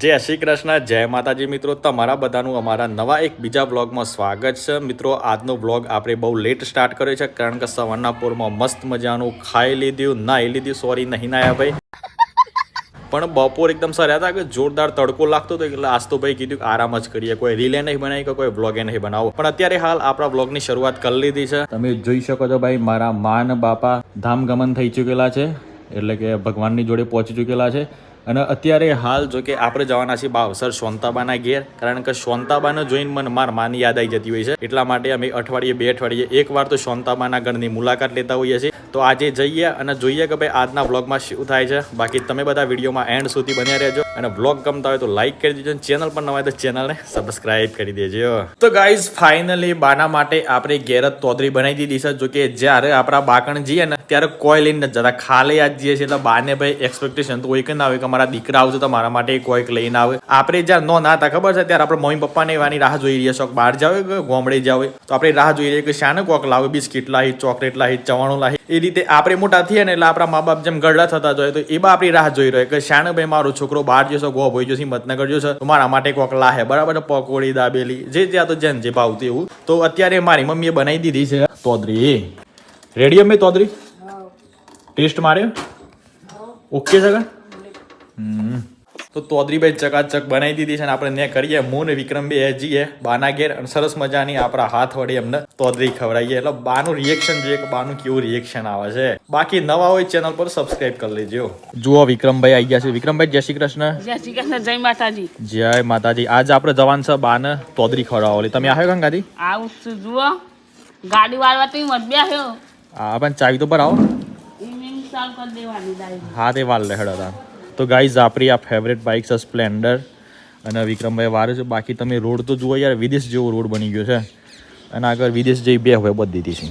જય શ્રી કૃષ્ણ, જય માતાજી મિત્રો. તમારા બધાનું અમારા નવા એક બીજા બ્લોગમાં સ્વાગત છે. મિત્રો, આજનો બ્લોગ આપણે બહુ લેટ સ્ટાર્ટ કર્યો છે, કારણ કે સવારના પોરમાં મસ્ત મજાનું ખાઈ લીધું નાહી લીધું. સોરી નહીં નાયા ભાઈ. પણ બપોર એકદમ સર્યા હતા કે જોરદાર તડકો લાગતો હતો, એટલે આજ તો ભાઈ કીધું કે આરામ જ કરીએ. કોઈ રીલે નહીં બનાવી કે કોઈ બ્લોગે નહીં બનાવો. પણ અત્યારે હાલ આપણા બ્લોગની શરૂઆત કરી લીધી છે. તમે જોઈ શકો છો ભાઈ, મારા માન બાપા ધામગમન થઈ ચૂકેલા છે. એટલે કે ભગવાનની જોડે પહોંચી ચૂકેલા છે. અને અત્યારે હાલ જો કે આપણે જવાના છીએ બાવસર શોંતાબાના ઘેર, કારણ કે શોંતાબાને જોઈને મને માર માની યાદ આવી જતી હોય છે. એટલા માટે અમે અઠવાડિયે, બે અઠવાડિયે એકવાર તો શોંતાબાના ગણની મુલાકાત લેતા હોઈએ છીએ. તો આજે જઈએ અને જોઈએ કે ભાઈ આજના વ્લોગમાં શું થાય છે. બાકી તમે બધા વિડીયોમાં એન્ડ સુધી બન્યા રહેજો. અને વ્લોગ ગમતા હોય તો લાઈક કરી દેજો ચેનલ પર નવા તો ચેનલને સબસ્ક્રાઇબ કરી દેજો. તો ગાઈઝ ફાઇનલી બાના માટે આપણે ગેરત તોદરી બનાવી દીધી છે. જોકે જ્યારે આપણા બાકણ જઈએ ને, ત્યારે કોઈ લઈને જતા. ખાલી આજ જઈએ છીએ એટલે બાને ભાઈ એક્સપેક્ટેશન તો હોય કે ના આવે કે મારા દીકરા આવશે તો મારા માટે કોઈક લઈને આવે. આપણે જ્યાં નો ના હતા, ખબર છે? ત્યારે આપણે મમ્મી પપ્પાને એવાની રાહ જોઈ રહ્યા છો. બહાર જાવ કે ગોમડે જાવ? તો આપણે રાહ જોઈ રહીએ કે શાને કોક લાવે, બિસ્કિટ લાવી, ચોકલેટ લાવી, ચવાણું લાવી. એ રીતે આપણે મોટા થઈએ ને એટલે આપણા મા બાપ જેમ ગરડા થતા જોઈએ તો એ બા આપણી રાહ જોઈ રહ્યો કે શાણે ભાઈ મારો છોકરો બહાર જશો ગો ભાઈ જશે મતનગર જશો તો મારા માટે કોક લાહે. બરાબર પકોડી દાબેલી જે ત્યાં તો જેન જે ભાવતું એવું. તો અત્યારે મારી મમ્મીએ બનાવી દીધી છે તોદરી. રેડી અમે તોદરી? ટેસ્ટ માર્યો ઓકે છે હમ. તો તોદરીભાઈ ચકાચક બનાવી દીધી છે અને આપણે ને કરીએ. હું ને વિક્રમ બે જઈએ બાના ઘેર અને સરસ મજાની આપણા હાથ વડે એમને તોદરી ખવડાવીએ. એટલે બાનું રિએક્શન જોઈએ કે બાનું કેવું રિએક્શન આવે છે. બાકી નવા હોય ચેનલ પર સબસ્ક્રાઇબ કરી લેજો. જુઓ વિક્રમભાઈ આવી ગયા છે. વિક્રમભાઈ જય શ્રી કૃષ્ણ. જય શ્રી કૃષ્ણ જય માતાજી. જય માતાજી. આજ આપણે જવાન છે બાને તોદરી ખવડાવવાની તમે આવ્યો કાં આવું છું. જુઓ. ગાડી વાળવા તો મત બેસ્યો હા પણ ચાવી તો પર આવો. હા તે વાલ લેહડ હતા તો ગાઈઝ આપણી આ ફેવરેટ બાઇક છે સ્પ્લેન્ડર અને વિક્રમભાઈ વારે છે. બાકી તમે રોડ તો જુઓ યાર વિદેશ જેવો રોડ બની ગયો છે. અને આગળ વિદેશ જેવી બે હવે બધી દીધી છે.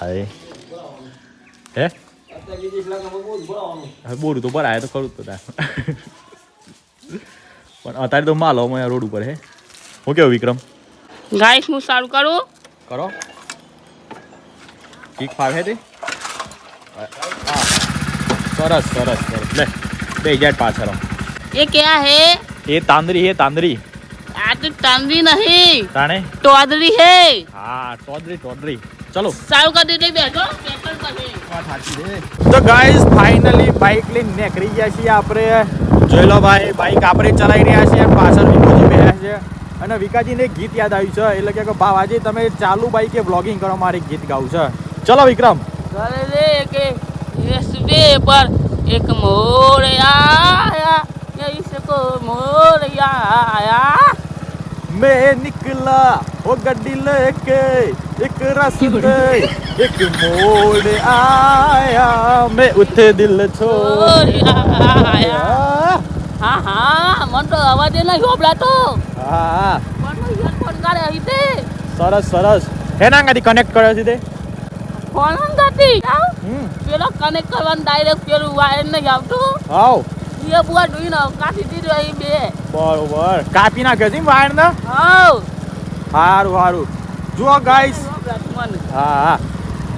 હાય. હે? બોરું તો પર આયા તો ખરું જ તો પણ અત્યારે તો માલ અમે રોડ ઉપર હે હું કેવું વિક્રમ? ગાઈસ હું સારું કરું? કરો. ઠીક ફાવે તે? સરસ સરસ સરસ લે બે હજાર પાછળ ये क्या है એ તાંદરી હે તાંદરી આ તો તંદી નહીં તાણે ટોદરી હે હા ટોડરી ટોડરી ચલો ચાલુ કરી દીધી બેઠો પેટ્રોલ પછી તો ગાઈઝ ફાઇનલી બાઇક લઈને નીકળી ગયા છીએ આપણે જોઈ લો ભાઈ બાઇક આપણે ચલાવી રહ્યા છીએ પાછળ વિકોજી બેઠા છે અને વિકાજીને એક ગીત યાદ આવ્યું છે એટલે કે કે ભાવ આજે તમે ચાલુ બાઇકે બ્લોગિંગ કરો મારે એક ગીત ગાવું છે ચલો વિક્રમ કરે રે કે રસ્તે પર એક મોર આયા ये इसको मोर आया मैं निकला वो गड्डी लेके एक रास्ते एक मोड़ आया मैं उठे दिल छोड़ मोर आया હા હા મને તો અવાજ નહીં હોબલાતો હા મને ઈયરફોન કાઢે અહીં તે સરસ સરસ હેના ગાડી કનેક્ટ કર્યો છે તે ફોન અંગાતી પેલો કનેક્ટ કરવાનું ડાયરેક્ટ પેલું વાયર ને આવતું. હાવ એ બુઆ ડુઈને કાપી દીધો એ બે. બરોબર. કાપી નાખ્યો છે વાયર ને? હાવ સારું સારું જુઓ ગાઈસ હા હા.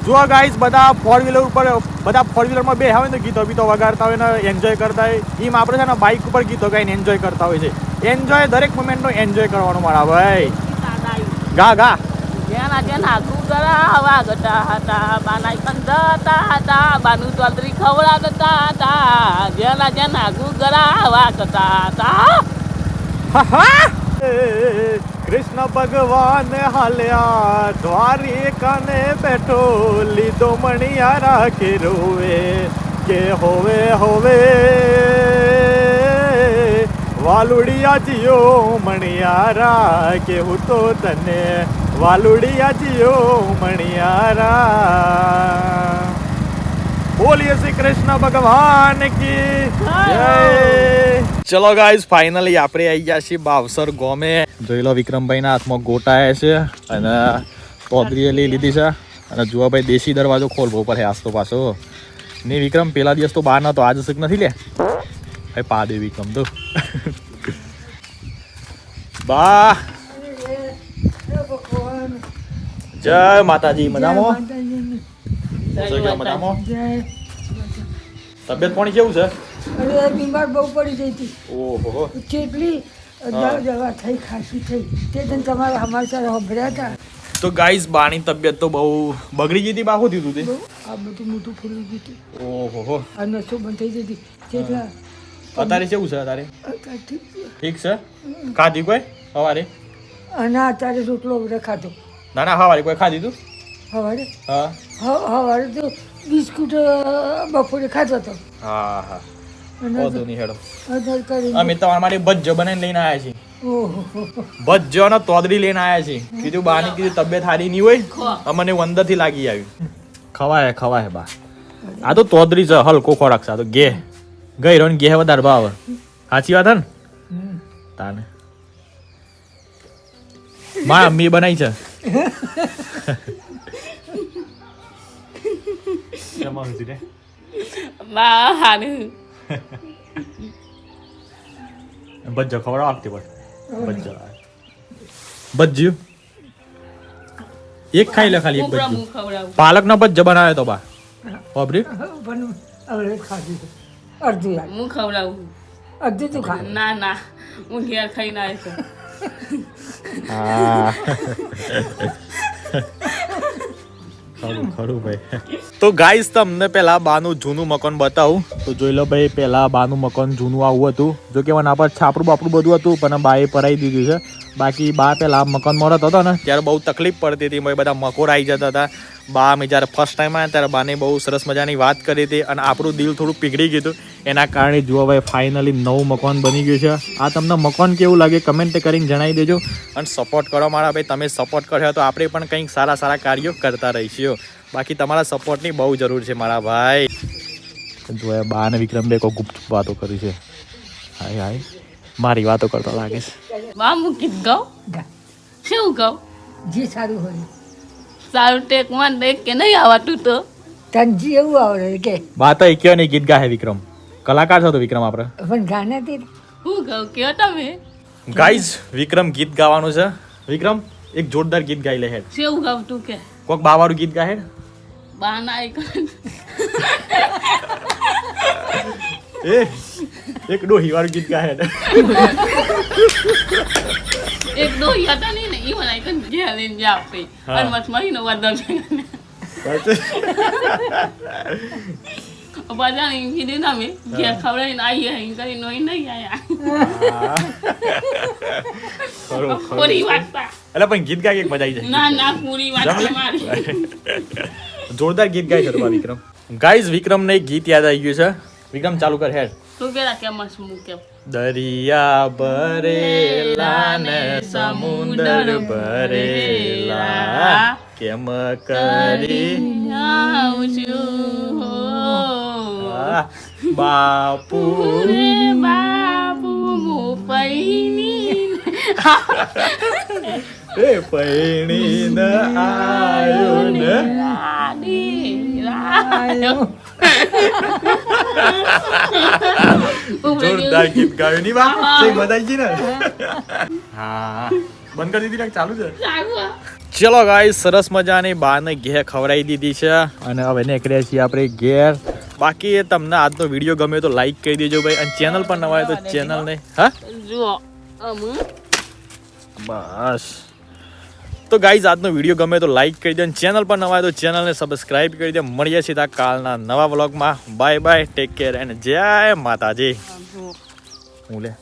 જુઓ ગાઈસ બધા ફોર વ્હીલર ઉપર બધા ફોર વ્હીલરમાં બે હોય ને ગીતો બીતો વગાડતા હોય ને એન્જોય કરતા હોય. એમ આપણે છે ને બાઇક ઉપર ગીતો ગાઈને એન્જોય કરતા હોય છે. એન્જોય દરેક મોમેન્ટનો એન્જોય કરવાનો મારા ભાઈ. ગા ગા. જેના જેના કુકરા વાગતા હતા, બાનાઈ કંદતા હતા, બાનું તોતરી ખવડાવતા હતા, જેના જેના કુકરા વાગતા હતા. કૃષ્ણ ભગવાન હાલ્યા દ્વારિકાને બેઠો, લીધો મણિયા રાખી રોવે કે હોવે હોવે. વાલુડિયા જીયો, મણિયારા, કેવું તો તને? વાલુડિયા જીયો મણિયારા બોલીએ શ્રી કૃષ્ણ ભગવાન કી ચલો ગાઈઝ ફાઇનલી આપણે આવી ગયા છીએ બાવસર ગોમે. જોઈ લો વિક્રમભાઈના હાથમાં ગોટાયા છે અને પોદરીએ લઈ લીધી છે. અને જુઓ ભાઈ દેશી દરવાજો ખોલવો પડે આસ્તો પાછો. ને વિક્રમ, પેલા દિવસ તો બહાર નતો, આજ સુખ નથી લે? ભાઈ પા દે. વિક્રમ તો બા. જય માતાજી મજામાં? મજામાં? તબિયત પાણી કેવું છે? અરે બીમાર બહુ પડી ગઈ હતી. ઓહો. ચેટલી દવા થઈ ખાંસી થઈ તે તને તમારા સારા સાંભળ્યા હતા. તો ગાઈઝ બાની તબિયત તો બહુ બગડી ગઈ હતી બાહુ હતું બહુ? આ બધું મોટું ફૂલી ગયું હતું. તે ઓહો. આ નસો બંધ થઈ જતી ચેટલા અત્યારે કેવું છે અત્યારે? અત્યારે ઠીક છે. ઠીક છે? ખાધી કોઈ? સવારે? અને અત્યારે રોટલો બધા ખાધો. ના ના વાળી કોઈ ખાધી તું? સવારે હા. હા સવારે તો બિસ્કુટ બપોરે ખાતો હતો. હા હા. અને વાંધો નહીં હેડો. અમે તમારા માટે બજ્જો બનાવીને લઈને આવ્યા છીએ. ભજ્જો ને તોદરી લઈને આવ્યા છીએ. કીધું બાની કીધું તબિયત સારી નહીં હોય. અમને અંદરથી લાગી આવી. ખવાય ખવાય બા. આ તો તોદરી છે હલકો ખોરાક છે. આ તો ગે ગઈ રહ્યો ગે વધારે ભાવ. સાચી વાત હે ને? તાને. માં અમ્મી બનાવી છે. કેમાં હતી રે? બા હારું ભજ્જો ખવડાવ આપતી પણ ભજ્જો ભજ્યું એક ખાઈ લે ખાલી એક ખવડાવું. પાલક નો ભજ્જો બનાવે તો બા. ઓબરી અડધું હું ખવડાવું? અડધું તું ખા. ના ના. હું ઘેર ખાઈ ના હા ખરું ખરું ભાઈ તો ગાઈસ, તમને પહેલાં બાનું જૂનું મકાન બતાવું. તો જોઈ લો ભાઈ પહેલાં બાનું મકાન જૂનું આવું હતું. જો કે મને પર છાપરું બાપરું બધું હતું, પણ બાએ પરાઈ દીધું છે. બાકી બા પહેલાં મકાન મળત હતો ને, ત્યારે બહુ તકલીફ પડતી હતી. બધા મકોર આવી જતા હતા. બા અમે જ્યારે ફર્સ્ટ ટાઈમ આવ્યા ત્યારે બાને બહુ સરસ મજાની વાત કરી હતી અને આપણું દિલ થોડું પીગળી ગયું એના કારણે જુઓ ભાઈ ફાઇનલી નવું મકાન બની ગયું છે. આ તમને મકાન કેવું લાગે કમેન્ટ કરીને જણાવી દેજો. અને સપોર્ટ કરો મારા ભાઈ. તમે સપોર્ટ કર્યો તો આપણે પણ કંઈક સારા સારા કાર્યો કરતા રહીશું. બાકી તમારા સપોર્ટની બહુ જરૂર છે મારા ભાઈ. જો બા અને વિક્રમ બે ગુપ્ત વાતો કરી છે. હાય હાય. મારી વાતો કરતો લાગે છે બા હું ગીત ગાઉં? ગા. શું ગાઉં? જે સારું હોય. સારું ટેક વન ટેક કે નહીં આવતું તો? તને જી એવું આવડે કે. બા એ કયો નહીં ગીત ગાહે વિક્રમ? કલાકાર છો તો વિક્રમ આપણે પણ ગાના તે હું ગાઉં? કયો તમે? ગાઈઝ વિક્રમ ગીત ગાવાનું છે. વિક્રમ? એક જોરદાર ગીત ગાઈ લે હેડ. સેવ ગાઉં તું કે. કોક બાવારું ગીત ગાય બા ના એક એ એક ડોહી વાળું ગીત ગાહે એક ડોહી હતા નહીં ને ઈ મને આઈકન ઘેર લઈને પઈ હા. અને મત મહિનો વાદા બધા ને કીધું ના મેં ઘેર ખવડાવીને આવી અહીં કરી નોઈ નહીં આયા. ખરું વાર્તા એટલે પણ ગીત ગાય એક મજા આવી ના ના પૂરી વાર્તા જમ જોરદાર ગીત ગાય છે તમારા વિક્રમ. ગાઈઝ વિક્રમ ને ગીત યાદ આવી ગયું છે. વિક્રમ ચાલુ કર હેડ. તું પેલા કેમ હસ દરિયા ભરેલા ને સમુદર ભરેલા. કેમ કરી બાપુ. બાપુ પૈની એ પૈણી ન આયો ને જોરદાર ગીત ગાયું ની બા હા. બંધ કરી દીધી ચાલુ છે? ચાલુ. ગાઈ સરસ મજાની બાને ઘેર ખવડાવી દીધી છે અને હવે નીકળ્યા છીએ આપણે ઘેર. બાકી તમને આજનો વીડિયો ગમે તો લાઈક કરી દેજો ભાઈ. અને ચેનલ પર નવા તો ચેનલને હા? જુઓ. બસ. તો ગાઈઝ આજનો વીડિયો ગમે તો લાઈક કરી દો અને ચેનલ પર નવા તો ચેનલને સબસ્ક્રાઈબ કરી દો. મળીએ સીધા કાલના નવા વ્લોગમાં bye bye take care and જય માતાજી. હું લે?